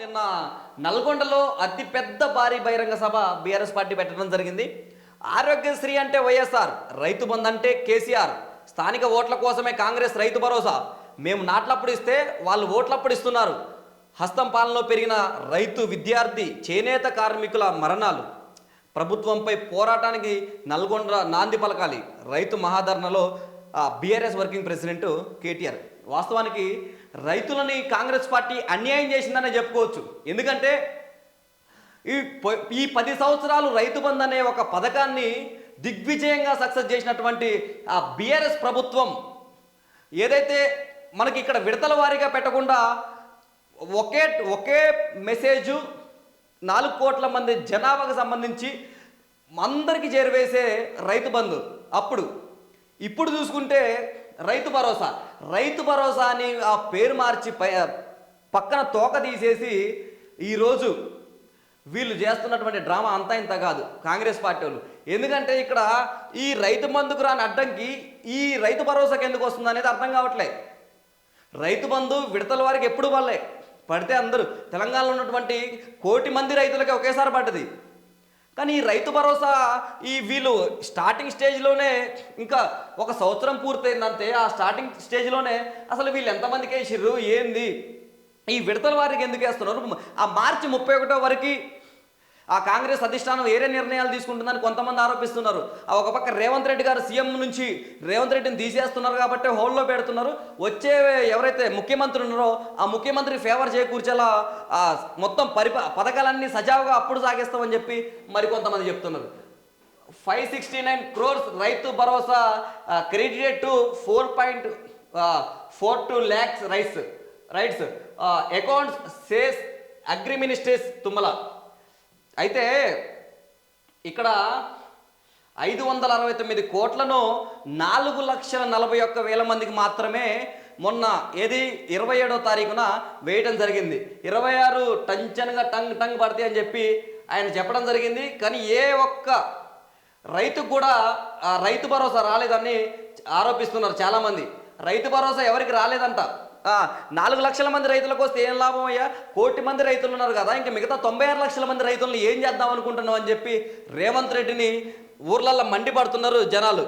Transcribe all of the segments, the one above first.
నిన్న నల్గొండలో అతిపెద్ద భారీ బహిరంగ సభ బీఆర్ఎస్ పార్టీ పెట్టడం జరిగింది. ఆరోగ్యశ్రీ అంటే వైఎస్ఆర్ రైతు బంధు అంటే కేసీఆర్. స్థానిక ఓట్ల కోసమే కాంగ్రెస్ రైతు భరోసా. మేము నాట్లప్పుడు ఇస్తే వాళ్ళు ఓట్లప్పుడు ఇస్తున్నారు. హస్తం పాలనలో పెరిగిన రైతు విద్యార్థి చేనేత కార్మికుల మరణాలు. ప్రభుత్వంపై పోరాటానికి నల్గొండ నాంది పలకాలి. రైతు మహాధరణలో బీఆర్ఎస్ వర్కింగ్ ప్రెసిడెంట్ కేటీఆర్. వాస్తవానికి రైతులని కాంగ్రెస్ పార్టీ అన్యాయం చేసిందనే చెప్పుకోవచ్చు. ఎందుకంటే ఈ ఈ పది సంవత్సరాలు రైతు బంద్ అనే ఒక పథకాన్ని దిగ్విజయంగా సక్సెస్ చేసినటువంటి ఆ బీఆర్ఎస్ ప్రభుత్వం ఏదైతే మనకి ఇక్కడ విడతల వారీగా పెట్టకుండా ఒకే ఒకే మెసేజు నాలుగు కోట్ల మంది జనాభాకు సంబంధించి అందరికీ చేరువేసే రైతు బంధు అప్పుడు. ఇప్పుడు చూసుకుంటే రైతు భరోసా. రైతు భరోసా అని ఆ పేరు మార్చి పక్కన తోక తీసేసి ఈరోజు వీళ్ళు చేస్తున్నటువంటి డ్రామా అంతా ఇంత కాదు కాంగ్రెస్ పార్టీ వాళ్ళు. ఎందుకంటే ఇక్కడ ఈ రైతు బంధుకు రాని అడ్డంకి ఈ రైతు భరోసాకి ఎందుకు వస్తుంది అనేది అర్థం కావట్లే. రైతు బంధు విడతల వారికి ఎప్పుడు పడలే. పడితే అందరూ తెలంగాణలో ఉన్నటువంటి కోటి మంది రైతులకి ఒకేసారి పడ్డది. కానీ ఈ రైతు భరోసా ఈ వీళ్ళు స్టార్టింగ్ స్టేజ్లోనే ఇంకా ఒక సంవత్సరం పూర్తయిందంతే. ఆ స్టార్టింగ్ స్టేజ్లోనే అసలు వీళ్ళు ఎంతమందికి వేసిర్రు? ఏంది? ఈ విడతల వారికి ఎందుకు వేస్తున్నారు? ఆ మార్చి ముప్పై ఒకటో వరకు ఆ కాంగ్రెస్ అధిష్టానం వేరే నిర్ణయాలు తీసుకుంటుందని కొంతమంది ఆరోపిస్తున్నారు. ఆ ఒక పక్క రేవంత్ రెడ్డి గారు సీఎం నుంచి రేవంత్ రెడ్డిని తీసేస్తున్నారు కాబట్టి హోల్లో పెడుతున్నారు. వచ్చే ఎవరైతే ముఖ్యమంత్రి ఉన్నారో ఆ ముఖ్యమంత్రి ఫేవర్ చేకూర్చేలా ఆ మొత్తం పరిప పథకాలన్నీ సజావుగా అప్పుడు సాగిస్తామని చెప్పి మరి కొంతమంది చెప్తున్నారు. Five sixty nine crores Rythu Bharosa credited to four point four two lakhs ryots ryots accounts says agri ministries Tummala. అయితే ఇక్కడ ఐదు వందల అరవై తొమ్మిది కోట్లను నాలుగు లక్షల నలభై ఒక్క వేల మందికి మాత్రమే మొన్న ఏది? ఇరవై ఏడో తారీఖున వేయడం జరిగింది. ఇరవై ఆరు టంచన్గా టంగ్ టంగ్ పడతాయి అని చెప్పి ఆయన చెప్పడం జరిగింది. కానీ ఏ ఒక్క రైతుకు కూడా ఆ రైతు భరోసా రాలేదని ఆరోపిస్తున్నారు చాలామంది. రైతు భరోసా ఎవరికి రాలేదంట? నాలుగు లక్షల మంది రైతులకు వస్తే ఏం లాభం అయ్యా? కోటి మంది రైతులు ఉన్నారు కదా ఇంకా మిగతా తొంభై ఆరు లక్షల మంది రైతులను ఏం చేద్దాం అనుకుంటున్నాం అని చెప్పి రేవంత్ రెడ్డిని ఊర్లల్లో మండిపడుతున్నారు జనాలు.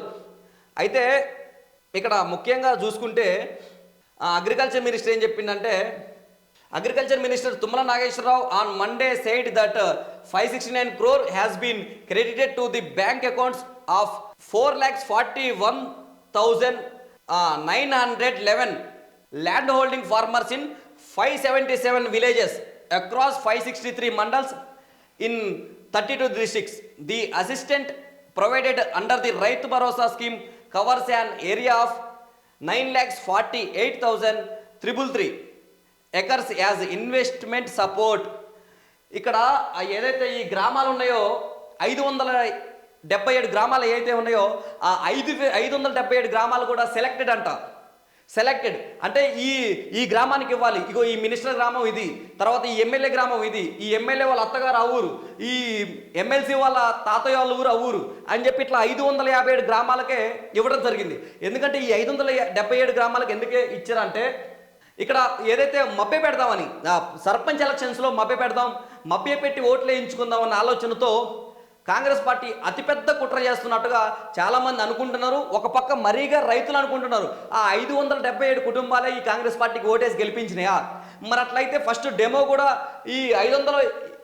అయితే ఇక్కడ ముఖ్యంగా చూసుకుంటే అగ్రికల్చర్ మినిస్టర్ ఏం చెప్పిందంటే agriculture minister Tummala Nageswara Rao on Monday said that five sixty nine crore has been credited to the bank accounts of four lakhs forty one thousand nine hundred eleven land holding farmers in five seventy seven villages across five sixty three mandals in thirty two districts the assistant provided under the Rythu Bharosa scheme covers an area of nine lakhs forty eight thousand triple three acres as investment support ఇక్కడ ఏదైతే ఈ గ్రామాలు ఉన్నాయో ఐదు వందల డెబ్బై ఏడు గ్రామాలు ఏవైతే ఉన్నాయో ఆ ఐదు ఐదు వందల డెబ్బై ఏడు గ్రామాలు కూడా సెలెక్టెడ్ అంట. సెలెక్టెడ్ అంటే ఈ ఈ గ్రామానికి ఇవ్వాలి. ఇగో ఈ మినిస్టర్ గ్రామం ఇది. తర్వాత ఈ ఎమ్మెల్యే గ్రామం ఇది. ఈ ఎమ్మెల్యే వాళ్ళ అత్తగారు ఆ ఊరు. ఈ ఎమ్మెల్సీ వాళ్ళ తాతయ్య వాళ్ళ ఊరు ఆ ఊరు. అని చెప్పి ఇట్లా ఐదు వందల యాభై ఏడు గ్రామాలకే ఇవ్వడం జరిగింది. ఎందుకంటే ఈ ఐదు వందల డెబ్బై ఏడు గ్రామాలకు ఎందుకే ఇచ్చారంటే ఇక్కడ ఏదైతే మభ్య పెడదామని సర్పంచ్ ఎలక్షన్స్లో మభ్య పెడదాం మభ్య పెట్టి ఓట్లు వేయించుకుందాం అన్న ఆలోచనతో కాంగ్రెస్ పార్టీ అతిపెద్ద కుట్ర చేస్తున్నట్టుగా చాలామంది అనుకుంటున్నారు. ఒక పక్క మరీగా రైతులు అనుకుంటున్నారు. ఆ ఐదు వందల డెబ్బై ఏడు కుటుంబాలే ఈ కాంగ్రెస్ పార్టీకి ఓటేసి గెలిపించినాయా? మరి అట్లయితే ఫస్ట్ డెమో కూడా ఈ ఐదు వందల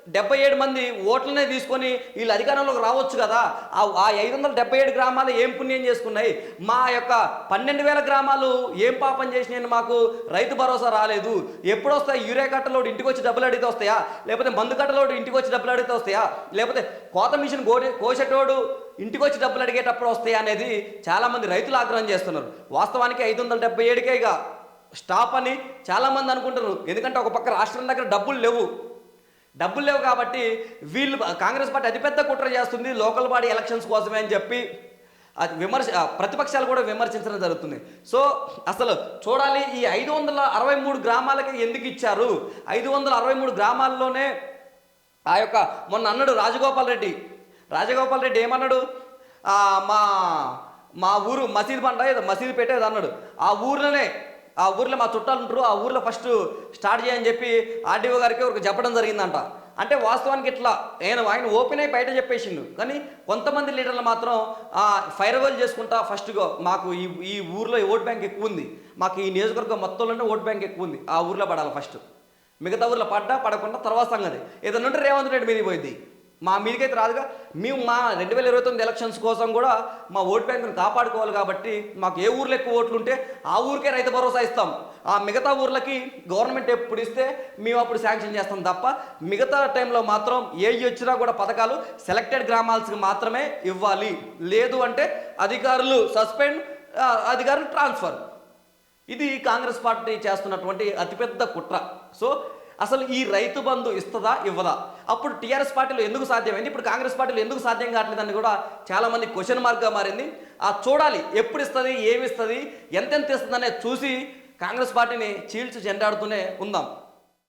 డెబ్బై ఏడు మంది ఓట్లనే తీసుకొని వీళ్ళు అధికారంలోకి రావచ్చు కదా? ఆ ఐదు వందల డెబ్బై ఏడు గ్రామాలు ఏం పుణ్యం చేసుకున్నాయి? మా యొక్క పన్నెండు వేల గ్రామాలు ఏం పాపం చేసినాయని మాకు రైతు భరోసా రాలేదు. ఎప్పుడు వస్తాయి యూరియా కట్టలోడు ఇంటికి వచ్చి డబ్బులు అడిగితే వస్తాయా? లేకపోతే మందు కట్టలోడు ఇంటికి వచ్చి డబ్బులు అడిగితే వస్తాయా? లేకపోతే కోత మిషన్ కోటి కోసేటోడు ఇంటికి వచ్చి డబ్బులు అడిగేటప్పుడు వస్తాయా అనేది చాలామంది రైతులు ఆగ్రహం చేస్తున్నారు. వాస్తవానికి ఐదు వందల డెబ్బై ఏడుకే ఇక. స్టాప్ అని చాలామంది అనుకుంటున్నారు. ఎందుకంటే ఒక పక్క రాష్ట్రం దగ్గర డబ్బులు లేవు. డబ్బులు లేవు కాబట్టి వీళ్ళు కాంగ్రెస్ పార్టీ అతిపెద్ద కుట్ర చేస్తుంది లోకల్ బాడీ ఎలక్షన్స్ కోసమే అని చెప్పి అది విమర్శ ప్రతిపక్షాలు కూడా విమర్శించడం జరుగుతుంది. సో అసలు చూడాలి ఈ ఐదు వందల అరవై మూడు గ్రామాలకి ఎందుకు ఇచ్చారు? ఐదు వందల అరవై మూడు గ్రామాల్లోనే ఆ యొక్క మొన్న అన్నాడు రాజగోపాల్ రెడ్డి. రాజగోపాల్ రెడ్డి ఏమన్నాడు? మా మా ఊరు మసీద్ పంట ఏదో మసీద్ పెట్టేది అన్నాడు. ఆ ఊర్లోనే ఆ ఊర్లో మా చుట్టాలు ఉంటారు ఆ ఊర్లో ఫస్ట్ స్టార్ట్ చేయని చెప్పి ఆర్డీఓ గారికి ఒక చెప్పడం జరిగిందంట. అంటే వాస్తవానికి ఇట్లా ఆయన ఆయన ఓపెన్ అయి బయట చెప్పేసిండు. కానీ కొంతమంది లీడర్లు మాత్రం ఫైర్ అవల్ చేసుకుంటా ఫస్ట్గా మాకు ఈ ఈ ఊర్లో ఓట్ బ్యాంక్ ఎక్కువ ఉంది. మాకు ఈ నియోజకవర్గం మొత్తంలోనే ఓట్ బ్యాంక్ ఎక్కువ ఉంది. ఆ ఊర్లో పడాలి ఫస్ట్ మిగతా ఊర్లో పడ్డా పడకుండా తర్వాత సంగతి. ఏదైనా ఉంటే రేవంత్ రెడ్డి మీద పోయింది. మా మీదకైతే రాదుగా. మేము మా రెండు వేల ఇరవై తొమ్మిది ఎలక్షన్స్ కోసం కూడా మా ఓటు బ్యాంకును కాపాడుకోవాలి కాబట్టి మాకు ఏ ఊర్లో ఎక్కువ ఓట్లు ఉంటే ఆ ఊరికే రైతు భరోసా ఇస్తాం. ఆ మిగతా ఊర్లకి గవర్నమెంట్ ఎప్పుడు ఇస్తే మేము అప్పుడు శాంక్షన్ చేస్తాం తప్ప మిగతా టైంలో మాత్రం ఏ వచ్చినా కూడా పథకాలు సెలెక్టెడ్ గ్రామాల్స్కి మాత్రమే ఇవ్వాలి. లేదు అంటే అధికారులు సస్పెండ్ అధికారులు ట్రాన్స్ఫర్. ఇది కాంగ్రెస్ పార్టీ చేస్తున్నటువంటి అతిపెద్ద కుట్ర. సో అసలు ఈ రైతు బంధు ఇస్తుందా ఇవ్వదా? అప్పుడు టీఆర్ఎస్ పార్టీలో ఎందుకు సాధ్యమైంది? ఇప్పుడు కాంగ్రెస్ పార్టీలో ఎందుకు సాధ్యం కావట్లేదని కూడా చాలా మంది క్వశ్చన్ మార్క్గా మారింది. ఆ చూడాలి ఎప్పుడు ఇస్తుంది ఏమి ఇస్తుంది ఎంతెంత ఇస్తుంది అనేది చూసి కాంగ్రెస్ పార్టీని చీల్చి చెండాడుతూనే ఉందాం.